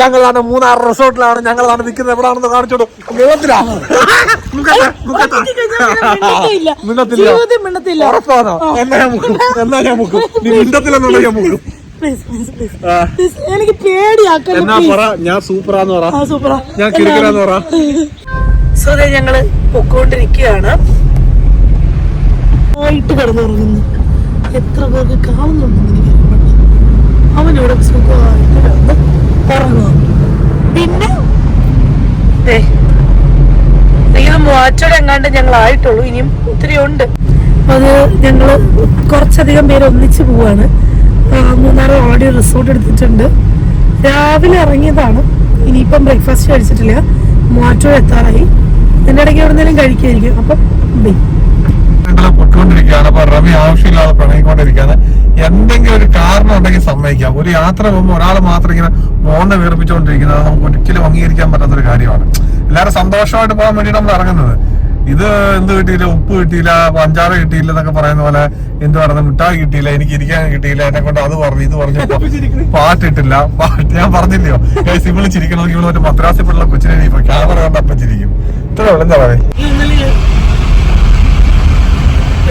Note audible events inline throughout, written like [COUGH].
ഞങ്ങളാണ് മൂന്നാർ റിസോർട്ടിലാണ്. ഞങ്ങളാണ് നിൽക്കുന്നത്. എവിടാണെന്ന് കാണിച്ചോളൂ. വെള്ളത്തിലാ മുക്കട്ടെ, മുക്കട്ടെ. മിണ്ടത്തില്ല. ഉറപ്പാണോ? എന്നാ ഞാൻ മുക്കും എന്നാ ഞാൻ മുക്കും നീ മിണ്ടത്തില്ലെന്നുണ്ടെങ്കിൽ ഞാൻ മുക്കും എനിക്ക് പേടിയാക്കല്ലേ എന്നാ പറ ഞാൻ സൂപ്പറാന്ന് പറ. ആ സൂപ്പറാ. ഞാൻ കിടക്കലാന്ന് പറ. സോ അതെ ഞങ്ങൾ പൊക്കോണ്ടിരിക്കുകയാണ്. ആയിട്ട് കിടന്നുറങ്ങുന്നു. എത്ര പേർക്ക് കാണുന്നുണ്ടെന്ന് എനിക്ക്. അവനിവിടെ സുഖമായിട്ട് കിടന്ന് ഉറങ്ങുക പിന്നെ? ഇത് മൂവാറ്റോടെ എങ്ങാണ്ട് ഞങ്ങൾ ആയിട്ടുള്ളൂ ഇനിയും ഒത്തിരി ഉണ്ട്. അത് ഞങ്ങൾ കുറച്ചധികം പേര് ഒന്നിച്ച് പോവാണ്. മൂന്നാറ് ഓൾറെഡി റിസോർട്ട് എടുത്തിട്ടുണ്ട്. രാവിലെ ഇറങ്ങിയതാണ്. ഇനിയിപ്പം ബ്രേക്ക്ഫാസ്റ്റ് കഴിച്ചിട്ടില്ല. മൂവാറ്റോടെ എത്താറായി. ഇതിന്റെ ഇടയ്ക്ക് എവിടെന്നെങ്കിലും കഴിക്കായിരിക്കും അപ്പം പൊയ്ക്കൊണ്ടിരിക്കുകയാണ് അപ്പൊ റവി ആവശ്യമില്ലാതെ പിണങ്ങിക്കൊണ്ടിരിക്കുകയാണ് എന്തെങ്കിലും ഒരു കാരണം ഉണ്ടെങ്കിൽ സമ്മതിക്കാം. ഒരു യാത്ര പോകുമ്പോൾ ഒരാൾ മാത്രം ഇങ്ങനെ മോനെ വീർപ്പിച്ചുകൊണ്ടിരിക്കുന്നത് നമുക്ക് ഒരിക്കലും അംഗീകരിക്കാൻ പറ്റാത്ത ഒരു കാര്യമാണ്. എല്ലാവരും സന്തോഷമായിട്ട് പോകാൻ വേണ്ടി നമ്മൾ ഇറങ്ങുന്നത്. ഇത് എന്ത് കിട്ടിയില്ല? ഉപ്പ് കിട്ടിയില്ല? പഞ്ചാര കിട്ടിയില്ല എന്നൊക്കെ പറയുന്ന പോലെ എന്ത് പറയുന്നത് മിഠായി കിട്ടിയില്ല എനിക്ക് ഇരിക്കാൻ കിട്ടിയില്ല എന്നെ കൊണ്ട് അത് പറഞ്ഞു ഇത് പറഞ്ഞു. പാട്ടിട്ടില്ല. പാട്ട് ഞാൻ പറഞ്ഞില്ലയോ? സിമ്പിൾ ചിരിക്കണമെങ്കിൽ ഇവിടെ മറ്റേ മദ്രാസിൽ പിള്ള കൊച്ചിനെ ഇപ്പൊ ക്യാമറ കണ്ടപ്പം ചിരിക്കും ഇത്ര എന്താ പറയുക welcome to Munnar this is completely Munnar ഒക്കെ ഒന്ന് എടുത്ത് എടുത്ത് ഇങ്ങനെ തന്നായിരിക്കും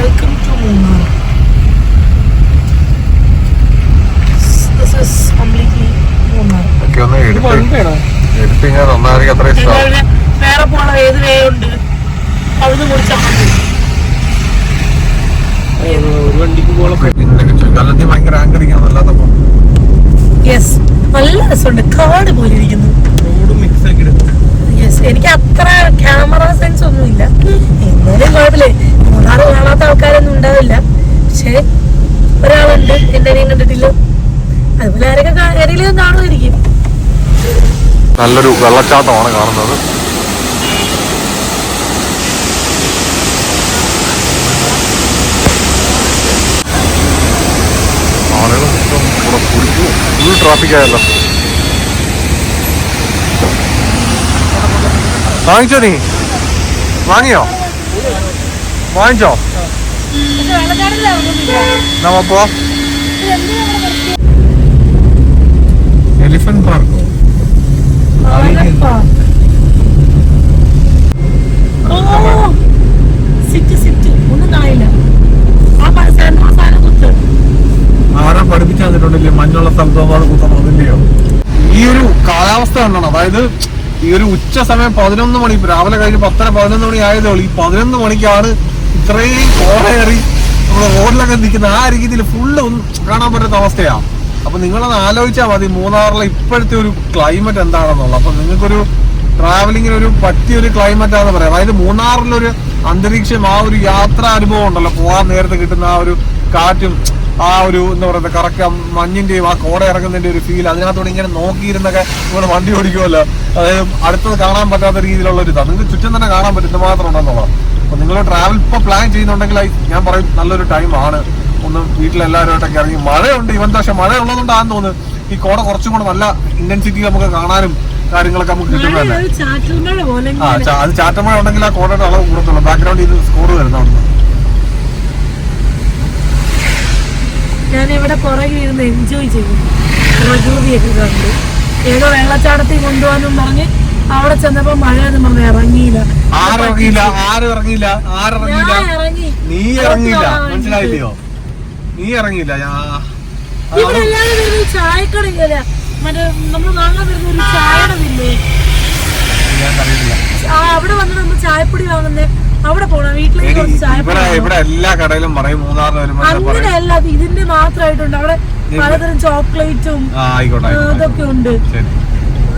അത്ര ടു മൂന്നാർ വേറെ പോണ ഏത് വേ ഉണ്ട്? അവിടുന്ന് കുടിച്ചാൽ മതി. യെസ് നല്ല രസമുണ്ട്. കാട് പോലെ ഇരിക്കുന്നു. യെസ് എനിക്ക് അത്ര ക്യാമറ സെൻസ് ഒന്നുമില്ല. എന്നാലും കുഴപ്പമില്ലേ. മൂന്നാറ് കാണാത്ത ആൾക്കാരൊന്നും ഉണ്ടാവില്ല. പക്ഷേ ഒരാളുണ്ട് എന്റെ അനിയൻ കണ്ടിട്ടില്ല. അതുപോലെ ആരൊക്കെ ആരെങ്കിലും കാണുമായിരിക്കും. നല്ലൊരു വെള്ളച്ചാട്ടമാണ് കാണുന്നത്. ആളുകൾ വാങ്ങിച്ചോ നീ? വാങ്ങിയോ? വാങ്ങിച്ചോ? നമ്മ പോ എലിഫന്റ് പാർക്കോ ആരാ പഠിപ്പിച്ചു തന്നിട്ടുണ്ടല്ലേ? മഞ്ഞുള്ള സ്ഥലത്തോ അത് കുത്തണമില്ലയോ ഈ ഒരു കാലാവസ്ഥ കണ്ടാണ്. അതായത് ഈ ഒരു ഉച്ച സമയം പതിനൊന്ന് മണി രാവിലെ കഴിഞ്ഞ് പത്തര പതിനൊന്ന് മണി ആയതേ ഉള്ളൂ. ഈ പതിനൊന്ന് മണിക്കാണ് ഇത്രയും കോടയേറി നമ്മുടെ റോഡിലൊക്കെ നിൽക്കുന്ന ആ രീതിയിൽ ഫുള്ള് ഒന്നും കാണാൻ പറ്റാത്ത അവസ്ഥയാണ് അപ്പൊ നിങ്ങളൊന്ന് ആലോചിച്ചാൽ മതി മൂന്നാറിലെ ഇപ്പോഴത്തെ ഒരു ക്ലൈമറ്റ് എന്താണെന്നുള്ളത്. അപ്പൊ നിങ്ങൾക്കൊരു ട്രാവലിങ്ങിന് ഒരു പറ്റിയ ഒരു ക്ലൈമറ്റ് ആണെന്ന് പറയാം. അതായത് മൂന്നാറിലൊരു അന്തരീക്ഷം ആ ഒരു യാത്രാ അനുഭവം ഉണ്ടല്ലോ. പോകാൻ നേരത്തെ കിട്ടുന്ന ആ ഒരു കാറ്റും ആ ഒരു എന്താ പറയുക കറക്റ്റ് മഞ്ഞിന്റെയും ആ കോട ഇറങ്ങുന്നതിന്റെ ഒരു ഫീൽ അതിനകത്തോടെ ഇങ്ങനെ നോക്കിയിരുന്നൊക്കെ നിങ്ങൾ വണ്ടി ഓടിക്കുമല്ലോ അതായത് അടുത്തത് കാണാൻ പറ്റാത്ത രീതിയിലുള്ള ഒരു ഇതാണ് നിങ്ങൾക്ക് ചുറ്റും തന്നെ കാണാൻ പറ്റും ഇത് മാത്രം ഉണ്ടെന്നുള്ളത്. അപ്പൊ നിങ്ങൾ ട്രാവൽ ഇപ്പൊ പ്ലാൻ ചെയ്യുന്നുണ്ടെങ്കിൽ ഞാൻ പറയും നല്ലൊരു ടൈം ടൈമാണ് ഒന്ന് വീട്ടിലെല്ലാവരുമായിട്ടൊക്കെ ഇറങ്ങി മഴയുണ്ട് ഇവൻ പക്ഷെ മഴ ഉള്ളതുകൊണ്ടാണെന്ന് തോന്നുന്നു. ഈ കോട കുറച്ചും കൂടെ നല്ല ഇന്റൻസിറ്റി നമുക്ക് കാണാനും കാര്യങ്ങളൊക്കെ നമുക്ക് കിട്ടുന്നതല്ലേ ആ അത് ചാറ്റമഴ ഉണ്ടെങ്കിൽ ആ കോടയുടെ അളവ് കൂടത്തുള്ളൂ. ബാക്ക്ഗ്രൗണ്ടിൽ ഇത് സ്കോർ വരുന്ന അവിടുന്ന്. ഞാൻ ഇവിടെ പുറകെ ഇരുന്ന് എൻജോയ് ചെയ്തു. പ്രകൃതിയൊക്കെ കണ്ടു. ഏതോ വെള്ളച്ചാട്ടത്തിൽ കൊണ്ടുപോകാനും പറഞ്ഞ് അവിടെ ചെന്നപ്പോ മഴ പറഞ്ഞ ഇറങ്ങിയില്ല. ആരിറങ്ങിയില്ല ആരും ഇറങ്ങിയില്ല ആരിറങ്ങിയില്ല നീ ഇറങ്ങിയില്ല മനസ്സിലായില്ലയോ? നീ ഇറങ്ങിയില്ല ഇവിടെ എല്ലാവരും വരുന്ന ഒരു ചായക്കട ഇല്ല മറ്റേ നമ്മൾ വരുന്ന ഒരു ചായയുടെ ഇല്ലേ അവിടെ വന്ന് നമ്മൾ ചായപ്പൊടി വാങ്ങുന്നേ. അവിടെ പോണം വീട്ടിലേക്ക് കുറച്ച് ചായപ്പൊടി ഇവിടെ എല്ലാ കടയിലും പറയും മൂന്നാറിന് അങ്ങനെ അത് ഇതിന്റെ മാത്രമായിട്ടുണ്ട്. അവിടെ പലതരം ചോക്ലേറ്റും. അതൊക്കെ ഉണ്ട്.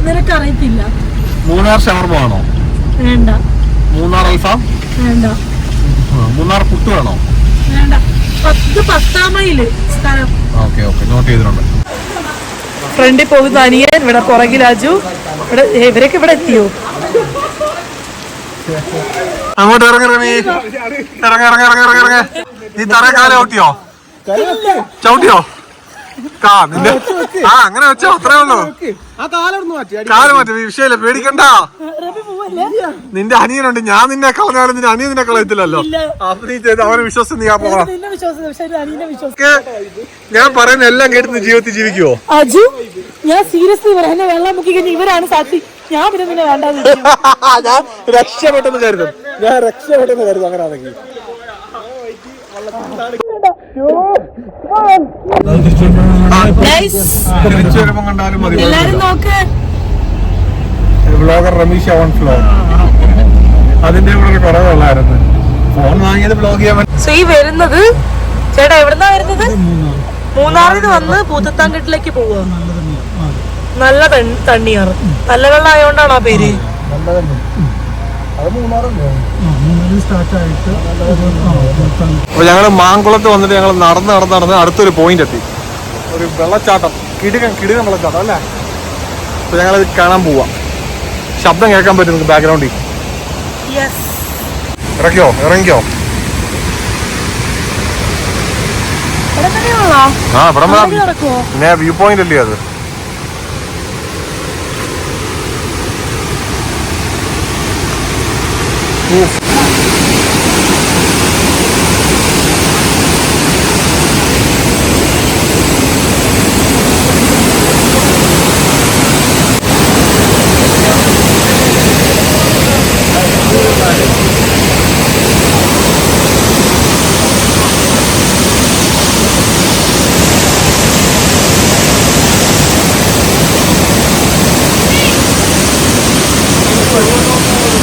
നിനക്കറിയത്തില്ല. മൂന്നാർ ഷവർമ വേണോ? വേണ്ട. മൂന്നാർ അൽഫാം? വേണ്ട. മൂന്നാർ പുട്ട് വേണോ? വേണ്ട. പത്ത് പത്താം മൈൽ സ്ഥലം. Okay okay. നോട്ട് ചെയ്തിട്ടുണ്ട്. ഫ്രണ്ടിൽ പോകുന്ന അനിയൻ ഇവിടെ പുറകിൽ രാജു. ഇവിടെ ഇവരൊക്കെ ഇവിടെ എത്തിയോ? അങ്ങോട്ട് ഇറങ്ങി ഇറങ്ങ ഇറങ്ങ ഇറങ്ങ ഇറങ്ങ ഇറങ്ങ നീ തറ കാല ഔട്ടിയോ ചവിട്ടിയോ? കാ നിന്റെ ആ അങ്ങനെ വെച്ചോ അത്രേ ഉള്ളൂ. കാൽ മാറ്റി. വിഷയല്ലേ പേടിക്കണ്ട. നിന്റെ അനിയനുണ്ട്. ഞാൻ നിന്നെ കളഞ്ഞാലും നിന്റെ അനിയൻ നിന്നെ കളയത്തില്ലല്ലോ. അപ്പൊ നീ ചെയ്ത് അവനെ വിശ്വസിച്ച് നീ ആ പോകണം വിശ്വാസം ഞാൻ പറയുന്ന എല്ലാം കേട്ട് നീ ജീവിതത്തിൽ ജീവിക്കുവോ? അജു ഞാൻ സീരിയസ്ലി പറയാം. എന്നെ വെള്ളം മുക്കി കഴിഞ്ഞാൽ ഇവരാണ് സാക്ഷി. ഞാൻ പിന്നെ നിന്നെ വേണ്ടാന്ന് [LAUGHS] ഞാൻ രക്ഷപ്പെട്ടെന്ന് കരുതും. ഞാൻ രക്ഷപ്പെട്ടെന്ന് കരുതും അങ്ങനെ ആണെങ്കിൽ ബ്ലോഗർ റമീഷ് അവൻ ഫ്ലോ അതിന്റെ ഇവിടെ കുറവുള്ളായിരുന്നു ഫോൺ വാങ്ങിയത് ബ്ലോഗ് ചെയ്യാൻ സോ ഈ വരുന്നത് ചേട്ടാ എവിടുന്നാ വരുന്നത്? മൂന്നാറിൽ വന്ന് പൂത്തത്താങ്കെട്ടിലേക്ക് പോവുക. നല്ല തണ്ണിയാറ്. നല്ല വെള്ളം ആയതുകൊണ്ടാണോ ആ പേര് അത് ഞങ്ങൾ സ്റ്റാർട്ടായിട്ട് അപ്പൊ ഞങ്ങൾ മാങ്കുളത്ത് വന്നിട്ട് ഞങ്ങൾ നടന്ന് നടന്ന് നടന്ന് അടുത്തൊരു പോയിന്റ് എത്തി. ഒരു വെള്ളച്ചാട്ടം. കിടുകൻ കിടുകൻ വെള്ളച്ചാട്ടം അല്ലേ? അപ്പൊ ഞങ്ങളത് കാണാൻ പോവാം. ശബ്ദം കേൾക്കാൻ പറ്റും നിങ്ങൾക്ക് ബാക്ക്ഗ്രൗണ്ടിൽ യെസ് ഇറക്കിയോ? ഇറങ്ങിക്കോ? ആ ഇവിടെ പിന്നെ വ്യൂ പോയിന്റ് അല്ലേ അത്? Уф.